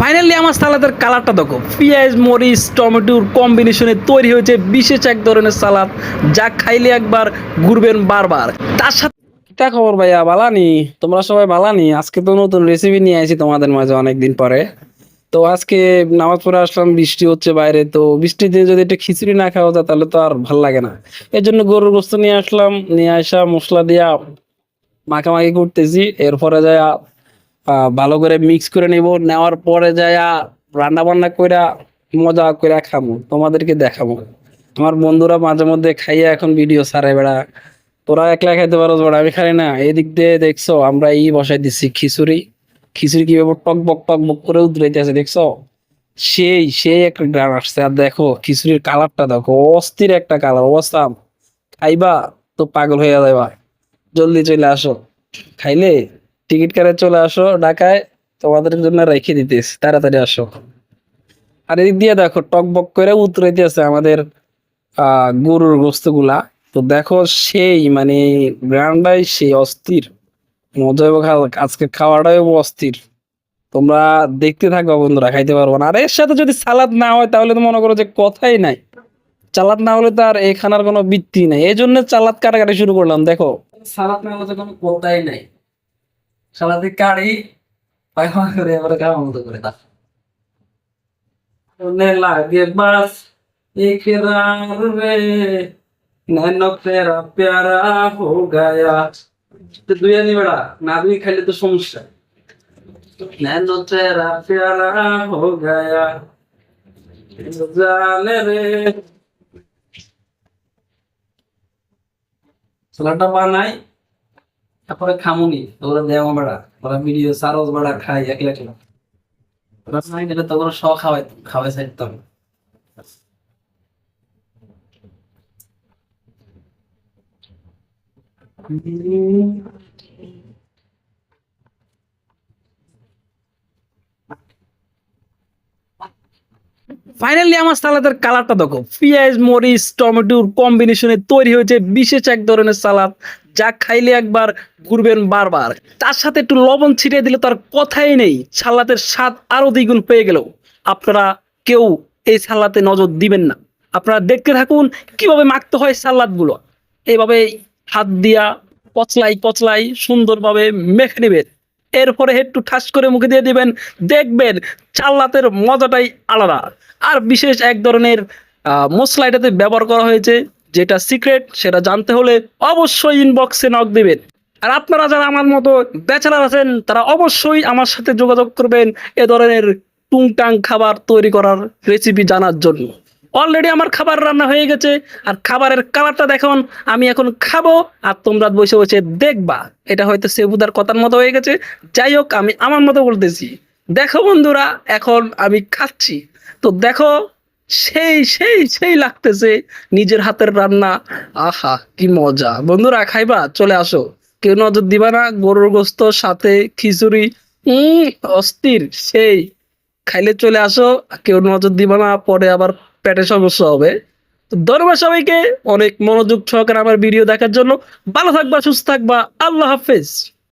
Finally আমার সালাদের কালারটা দেখো। পেঁয়াজ, মরিচ, টমেটোর কম্বিনেশনে তৈরি হয়েছে বিশেষ এক ধরনের সালাদ, যা খাইলে একবার ঘুরবেন বারবার। তার সাথে কিতা খবর ভাইয়া? বালানি তোমরা সবাই বালানি আজকে তো নতুন রেসিপি নিয়ে আসি তোমাদের মাঝে অনেকদিন পরে। তো আজকে নামাজ পড়ে আসলাম, বৃষ্টি হচ্ছে বাইরে, তো বৃষ্টির বৃষ্টিতে যদি একটু খিচুড়ি না খাওয়া যায়, তাহলে তো আর ভালো লাগে না। এর জন্য গরুর গোস্ত নিয়ে আসলাম, নিয়ে আসা মশলা দিয়া মাখামাখি করতেছি। এরপরে যায় ভালো করে মিক্স করে নিব, নেওয়ার পরে যায় রান্না বান্না কইরা মজা কইরা খামো, তোমাদেরকে দেখাবো আমার বন্ধুরা মাঝে মধ্যে খাইয়া এখন ভিডিও সারে বেড়া। তোরা একলা খাইতে পারো বেড়া, আমি খাই না, এদিক দিয়ে দেখছ, আমরা ই বসাই দিচ্ছি খিচুড়ি। খিচুড়ি কীভাবে টক বক টক বক করে উতরাইতেছে দেখছ? সেই সেই একটা গ্রাম আসছে, আর দেখো, খিচুড়ির কালারটা দেখো, অস্থির একটা কালার, অবস্থা। খাইবা তো পাগল হয়ে যাবা জলদি চলে আসো। খাইলে টিকিট কাটে চলে আসো ঢাকায়, তোমাদের জন্য রেখে দিতেছি, তাড়াতাড়ি আসো। আর এদিক দিয়ে দেখো, টক বক করে উতরাইতেছে আমাদের গরুর গোস্তগুলা তো দেখো সেই মানে গ্রান্ডাই সেই অস্থির। মজা আজকে খাওয়াটাই অস্থির। তোমরা দেখতে থাকবা বন্ধুরা, খাইতে পারব না। আর এর সাথে যদি সালাদ না হয়, তাহলে তো মনে করো যে কথাই নাই। চালাদ না হলে তো আর এই খানার কোনো বৃত্তি নাই। এই জন্য চালাদ কাটাকাটি শুরু করলাম, দেখো। সালাদ না হলে তো কোনো কথাই নাই। সারাদিন কাড়ি পায়মা করে আমরা গাওয়ার মতো করে তা লাগে বাস, ইকরার রে নয়নো তেরা প্যারা হো গায়া দুই আনি বেড়া, না দুই খাইলে তো সমস্যা। নেন তেরা প্যারা হো গায়া জানে রে। ছেলেটা বানাই। তারপরে খামুনি তোরা দেওয়া বেড়া তোরা ভিডিও সারস বেড়া খাই একলা একলা তোরা নাই দিলে তো ওরা খাওয়াই খাওয়াই চাইতাম ফাইনালি আমার সালাদের কালারটা দেখো। পেঁয়াজ, মরিচ, টমেটোর কম্বিনেশনে তৈরি হয়েছে বিশেষ এক ধরনের সালাদ যা খাইলে একবার ঘুরবেন বারবার। তার সাথে একটু লবণ ছিটিয়ে দিলে তার কথাই নেই। সালাদের স্বাদ আরও দ্বিগুণ পেয়ে গেল। আপনারা কেউ এই সালাতে নজর দিবেন না। আপনারা দেখতে থাকুন কীভাবে মাখতে হয় সালাদগুলো। এইভাবে হাত দিয়া পচলাই পচলাই সুন্দরভাবে মেখে নেবেন। এরপরে একটু ঠাস করে মুখে দিয়ে দিবেন। দেখবেন চাল্লাতের মজাটাই আলাদা। আর বিশেষ এক ধরনের মশলা এটাতে ব্যবহার করা হয়েছে যেটা সিক্রেট সেটা জানতে হলে অবশ্যই ইনবক্সে নক দেবেন। আর আপনারা যারা আমার মতো ব্যাচেলার আছেন, তারা অবশ্যই আমার সাথে যোগাযোগ করবেন এ ধরনের টুংটাং খাবার তৈরি করার রেসিপি জানার জন্য। অলরেডি আমার খাবার রান্না হয়ে গেছে, আর খাবারের কালারটা দেখুন, আমি এখন খাব, আর তোমরা বসে বসে দেখবা। এটা হয়তো সেবুদার কথার মতো হয়ে গেছে, যাই হোক, আমি আমার মতো বলতেছি। দেখো বন্ধুরা, এখন আমি খাচ্ছি। তো দেখো সেই সেই সেই লাগতেছে নিজের হাতের রান্না। আহা, কি মজা। বন্ধুরা, খাইবা? চলে আসো। কেউ নজর দিবা না, গরুর গোস্ত, সাথে খিচুড়ি। উম, অস্থির, সেই। খাইলে চলে আসো কেউ নজর দিবা না, পরে আবার পেটে সমস্যা হবে। তো ধন্যবাদ সবাইকে, অনেক মনোযোগ সহকারে আমার ভিডিও দেখার জন্য। ভালো থাকবা, সুস্থ থাকবা, আল্লাহ হাফেজ।